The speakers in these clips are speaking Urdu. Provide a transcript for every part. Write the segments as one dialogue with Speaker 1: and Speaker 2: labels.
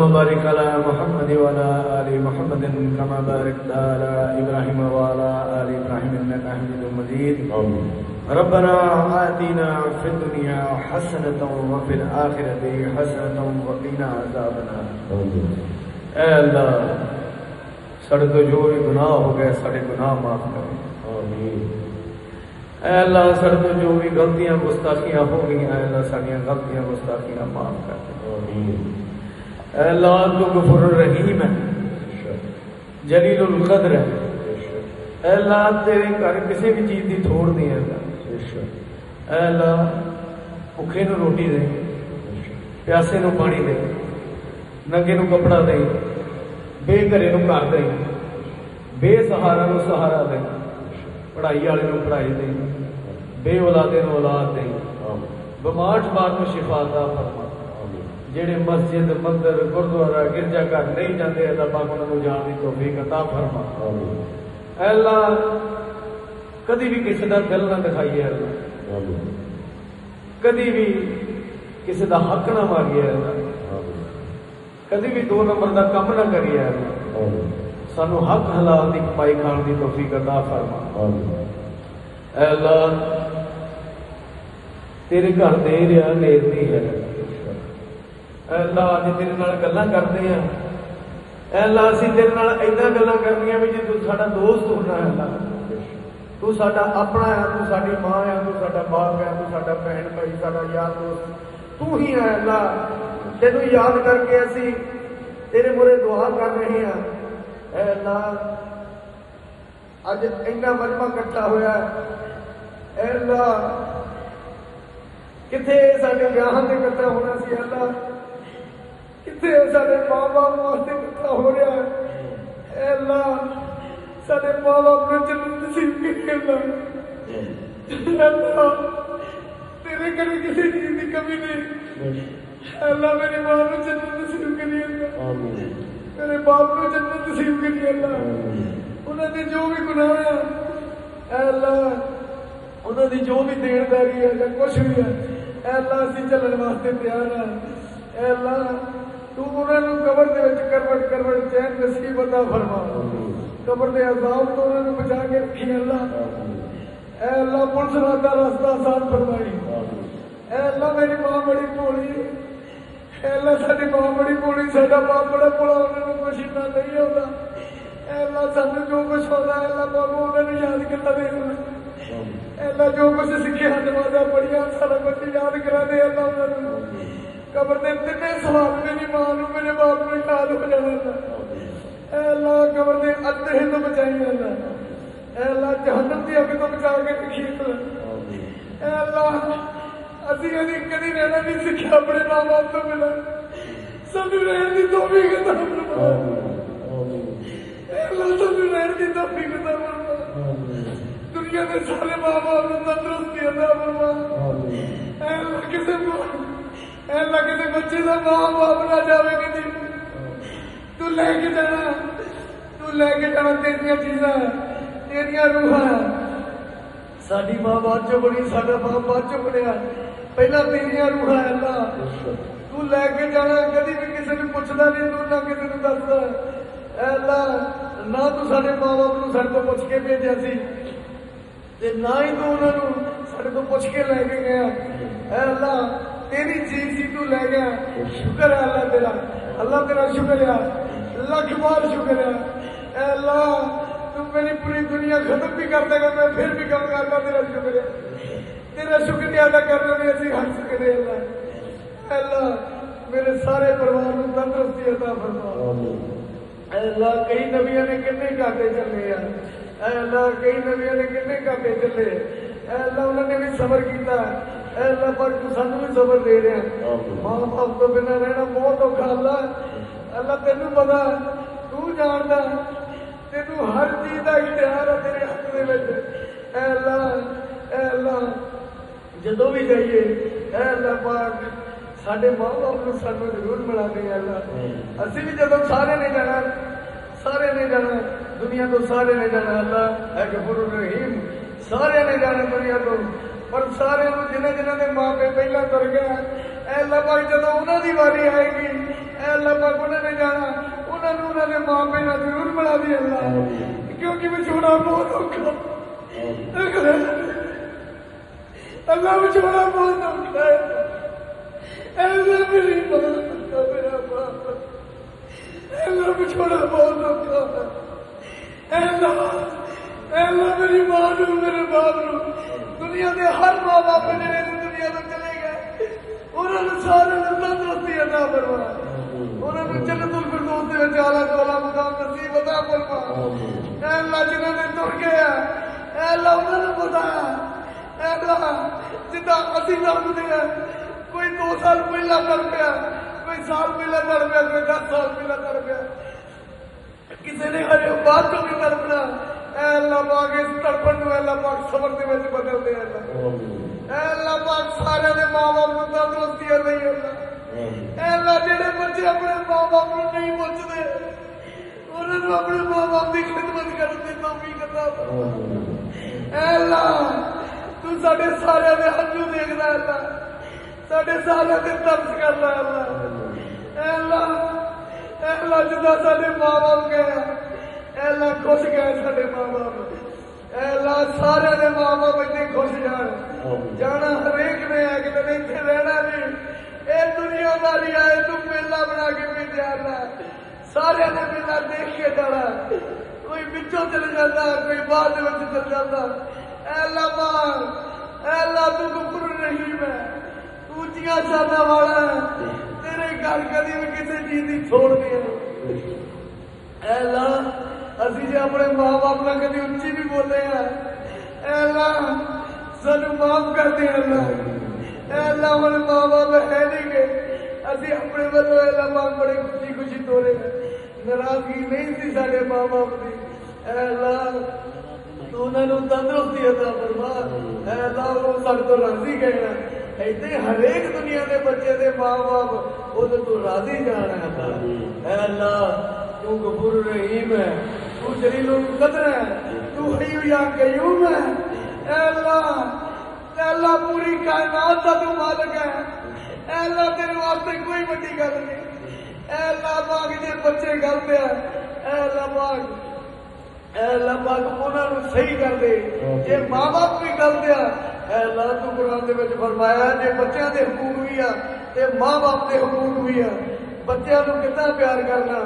Speaker 1: وبارك على محمد وعلى آل محمد كما باركت على إبراهيم وعلى آل إبراهيم إنك حميد مجيد. ربنا آتنا في الدنيا حسنة وفي الآخرة حسنة وقنا عذاب النار. اے اللہ سڑے تو جو بھی گناہ ہو گئے سارے گناہ معاف کر
Speaker 2: آمين
Speaker 1: اے اللہ سڑے تو جو بھی غلطیاں گستاخیاں ہو گئی اے اللہ ساری غلطیاں گستاخیاں معاف کر دے
Speaker 2: آمين
Speaker 1: اے اللہ تو غفور الرحیم ہے. جلیل القدر ہے. اے اللہ تیرے گھر کسی بھی چیز کی تھوڑ نہیں ہے اللہ. اے اللہ بھوکے نو روٹی دے. پیاسے نو پانی دے. ننگے نو کپڑا دے. بے گھرے نو گھر دے. بے سہارا نو سہارا دے. پڑھائی والے نو پڑھائی دے. بے اولادے نو اولاد دے. بمار شمار نو شفا عطا فرما جڑے مسجد، مندر گردوارا گرجا گھر نہیں جاندے، اللہ پاک انہاں نو جان دی توفیق عطا فرما۔ اے اللہ، کدی بھی کسی دا دل نہ دکھائیے اللہ۔ کدی بھی کسی دا حق نہ ماریے اللہ۔ کدی بھی دو نمبر دا کم نہ کریے اللہ۔ سانو حق حلال دی کمائی کھان دی توفیق عطا فرما۔ اے اللہ، تیرے گھر دے رہا نیر نہیں ہے۔ اے اللہ اج تیرے نال گلاں کرتے ہیں اے اللہ اسی تیرے نال ایਦਾਂ گلاں کرنیاں بھی جے تو ساڈا دوست ہونا ہے اللہ تو ساڈا اپنا ہے تو ساڈی ماں ہے تو ساڈا باپ ہے تو ساڈا بہن بھائی ساڈا یار دوست تو ہی ہے اللہ تینوں یاد کر کے اسی تیرے مورے دعا کر رہے ہیں اے اللہ اج اینا مجمع اکٹھا ہوا ہے اے اللہ کتنے سارے ویاہ سے اکٹھا ہونا سی اللہ کتنے سارے ماں باپ واسطے اکٹھا ہو رہا ہے۔ اے اللہ سارے ماں باپ نے جنت نصیب کی اللہ تیرے گھر کسی چیز کی کمی نہیں۔ اللہ میری ماں نے جنت نصیب کری اللہ میرے باپ نے جنت نصیب کری اللہ انہوں نے جو بھی گناہ ہے اے اللہ انہوں نے جو بھی دین داری ہے یا کچھ بھی ہے اے اللہ اسی چلن واسطے تیار ہیں۔ اے اللہ تو انہوں نے قبر دے وچ کروٹ کروٹ چین نصیب عطا فرما قبر دے عذاب تو انہوں نے بچا کے رکھی اللہ اے اللہ پولیس راتا راستہ آسان فرمائی اے اللہ میری ماں بڑی بھولی اے اللہ ساری ماں بڑی بھولی ساڈا باپ بڑا بڑا انہوں نے کچھ اتنا نہیں ہوتا اے اللہ سانو جو کچھ ہوتا ہے اللہ بابو انہوں نے یاد کرنا دے اے اللہ جو کچھ سیکھے نمازاں پڑھیاں سارا کچھ یاد کرا دے اللہ انہوں نے قبر دے تینے سوال میری ماں نو میرے باپ نو یاد ہو جانا اے اللہ، قبر دے ادھے تو بچائی اللہ۔ اے اللہ، جہنم دی اگ تو بچا کے رکھی اے اللہ، اسی ادی کدی رہنا نہیں سیکھا اپنے ماں باپ تو ملا سب رہن دی توفیق عطا فرما اے اللہ سب رہن دی توفیق عطا فرما دنیا کے سارے ماں باپ نو تندرستی عطا فرما اے اللہ، کسے کو اے اللہ کسے بچے دا ماں باپ نہ جاوے کدی تو لے کے جانا تو لے کے جانا تیریاں چیزاں تیریاں روحاں ساڈی ماں بعد چ بنی ساڈا باپ بعد چ بنیا پہلا تیریاں روحاں ہے اللہ تو لے کے جانا کدی بھی کسی نے پوچھنا نہیں تو نہ کسی نے دستا اے اللہ نہ تو سارے ماں باپ نو سارے تو پوچھ کے بھیجا سی تے نہ ہی تو انہوں نے سارے تو پوچھ کے لے تیری چیز سی تو لے گیا شکر ہے اللہ تیرا۔ اللہ تیرا شکر ہے۔ لکھ بار شکر ہے۔ اے اللہ، تم میری پوری دنیا ختم بھی کر دے گا، میں پھر بھی کم کرنا تیرا شکر ہے۔ تیرا شکریہ ادا کرنا بھی اسی ہر سکتے اللہ۔ اے اللہ، میرے سارے پریوار کو تندرستی عطا فرما۔ اے اللہ، کئی نبیوں نے کتنے گاٹے چلے ہیں۔ اے اللہ، کئی نبیوں نے کتنے گاٹے چلے اے اللہ، انہوں نے بھی صبر کیتا۔ اے اللہ پر تو سانو بھی صبر دے رہے ہیں ماں باپ تو بنا رہنا بہت اوکھا اللہ اللہ تینوں پتا تو جاندا تینوں ہر چیز کا اختیار ہے تیرے ہاتھ دے وچ اے اللہ اے اللہ جدو بھی جائیے اے اللہ پاک سڈے ماں باپ کو سانو ضرور ملا دے اللہ اسی بھی جب سارے نے جانا سارے نے جانا دنیا تو سارے نے جانا اللہ اے غفور الرحیم سارے نے جانا دنیا تو پر سارے جنہ جنہ نے ماں پہ پہلا تر گیا اے اللہ پاک جب انہوں دی باری آئے گی اے اللہ پاک انہوں نے جانا انہوں نے انہوں نے ماں پہ نہ دیور بڑا دی اللہ کیونکہ میں چھوڑا بہت اکھا اوکھا اللہ میں چھوڑا بہت اکھا ہے ایسا میری بہت اکھا میرا باپ میں چھوڑا بہت اکھا ہے اے اللہ اے اللہ میری ماں نو میرے باپ نو دنیا دے ہر ماں باپ نے میری دنیا تو چلے گئے۔ انہوں نے سارے نے تندرستی عطا فرما انہوں نے جنت الفردوس دے وچ اعلی تولا مقام نصیب عطا فرما اے اللہ، جنہاں نے ٹر گیا اے اللہ انہوں نے بتایا اے اللہ جدا اسی رب دے کوئی دو سال پہلا تڑ گیا کوئی سال پہلا تڑ گیا کوئی دس سال پہلا تڑ گیا کسی نے ہر بات کو بھی تڑپنا اے اللہ، پاک، اس تڑپن اللہ، پاک صبر دے وچ اپنے ماں باپ ماں باپ کی خدمت کرنے ماں باپ گئے اے خوش گئے ماں باپ اے اللہ ماں باپ اتنے خوش جان جان ساری آئے تو میلا بنا کے بھیجا اللہ سارے نے میلا دیکھ کے جانا کوئی بچوں چل جاتا ہے، کوئی بعد میں چل جاتا ہے۔ اے اللہ مان اے اللہ، تو گفر رحیم ہے۔ اونچیاں چاہتا والا ہے۔ تیرے گھر کدی بھی کسی چیز کی چھوڑ دیا اے اللہ، اسی جی اپنے ماں باپ نہ کدی اچھی بھی بولے ہیں۔ اے اللہ سنو معاف کر دے اللہ۔ اے اللہ، ہمارے ماں باپ ہے نہیں۔ ਅਸੀਂ ਆਪਣੇ ਵੱਲੋਂ ਐ ਅੱਲਾ ਮਾਂ ਬੜੀ ਖੁਸ਼ੀ ਖੁਸ਼ੀ ਤੋਰੇ ਨਾਰਾਜ਼ਗੀ ਨਹੀਂ ਸੀ ਸਾਡੇ ਮਾਂ-ਬਾਪ ਦੀ ਐ ਅੱਲਾ ਤੂੰ ਉਹਨਾਂ ਨੂੰ ਤੰਦਰੁਸਤੀ ਅਤਾ ਫਰਮਾ ਐ ਅੱਲਾ ਉਹ ਸਾਡੇ ਤੋਂ ਰਾਜ਼ੀ ਕਹਿਣਾ ਇੱਥੇ ਹਰੇਕ ਦੁਨੀਆ ਦੇ ਬੱਚੇ ਦੇ ਮਾਂ-ਬਾਪ ਉਹਦੇ ਤੋਂ ਰਾਜ਼ੀ ਜਾਣਾ ਹੈ ਅੱਲਾ ਐ ਅੱਲਾ ਤੂੰ ਗਫੂਰ ਰਹੀਮ ਹੈ ਤੂੰ ਜਲੀਲੁਲ ਕਦਰ ਹੈ ਤੂੰ ਹਯੂ ਯਾ ਕਯੂਮ ਹੈ ਐ ਅੱਲਾ ਐ ਅੱਲਾ ਪੂਰੀ ਕਾਇਨਾਤ ਦਾ ਤੂੰ ਮਾਲਕ اللہ تیرے واسطے کوئی بڑی گل نہیں۔ اے اللہ پاک، جے بچے گل پہ اے اللہ پاک، اے اللہ پاک انہوں نے صحیح کر دے۔ جے ماں باپ بھی گل دیا اے اللہ تو قرآن دے وچ فرمایا جے بچیاں دے حقوق بھی آ تے ماں باپ دے حقوق بھی آ بچیاں نو کتنا پیار کرنا۔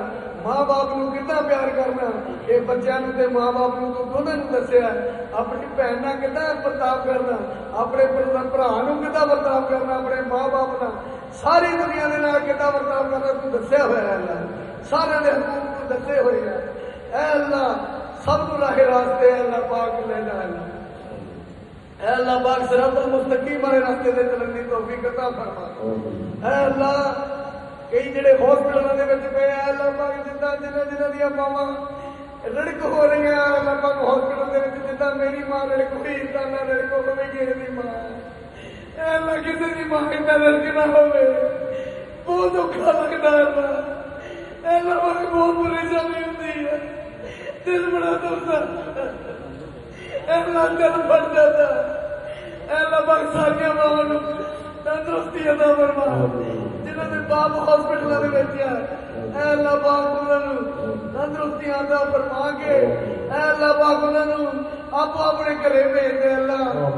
Speaker 1: ماں باپ نو کتنا پیار کرنا اے بچیاں نو تے ماں باپ نو تو دونوں دسیا اپنی بھن کا کتنا برتاؤ کرنا اپنے برا کتنا برتاؤ کرنا اپنے ماں باپ نو ساری دنیا کے نال کتنا برتاؤ کرنا تو دسیا ہوا ہے اللہ سارے دے حقوق تو دسے ہوئے ہیں اے اللہ سب کو راہ راستے ہیں اللہ پاک لے جا اللہ اے اللہ پاک صراط المستقیم والے راستے دے چلن دی توفیق عطا فرما اے اللہ ਕਈ ਜਿਹੜੇ ਹਸਪੀਟਲਾਂ ਦੇ ਵਿੱਚ ਪਏ ਆ ਅੱਲਾ ਪਾਕ ਜਿੱਦਾਂ ਜਿਨ੍ਹਾਂ ਜਿਨ੍ਹਾਂ ਦੀਆਂ ਮਾਵਾਂ ਰੜਕ ਹੋ ਰਹੀਆਂ ਅੱਲਾ ਪਾਕ ਹਸਪੀਟਲ ਦੇ ਵਿੱਚ ਜਿੱਦਾਂ ਮੇਰੀ ਮਾਂ ਰੜਕ ਹੋਈ, ਤਾਂ ਨਾ ਰੜਕ ਹੋਵੇ ਕਿਸੇ ਦੀ ਮਾਂ। ਐ ਅੱਲਾ ਕਿਸੇ ਦੀ ਮਾਂ ਇੰਨਾ ਰੜਕ ਨਾ ਹੋਵੇ। ਬਹੁਤ ਔਖਾ ਲੱਗਦਾ ਹੈ ਅੱਲਾ ਐ ਅੱਲਾ ਪਾਕ ਬਹੁਤ ਪਰੇਸ਼ਾਨੀ ਹੁੰਦੀ ਹੈ। ਦਿਲ ਬੜਾ ਦੁਖਦਾ। ਐਲਾ ਦਿਲ ਫੜ ਜਾਂਦਾ। ਐਲਾ ਬਖ ਸਾਰੀਆਂ ਮਾਵਾਂ ਨੂੰ। ਤੰਦਰੁਸਤੀ ਅਦਾ ਫਰਮਾ جنہوں نے باپ ہاسپٹلوں میں بیچیا اے اللہ پاک انہوں نے تندرستی آتا فرما کے، اے اللہ پاک انہوں نے آپ اپنے گھرے بھیج دے اللہ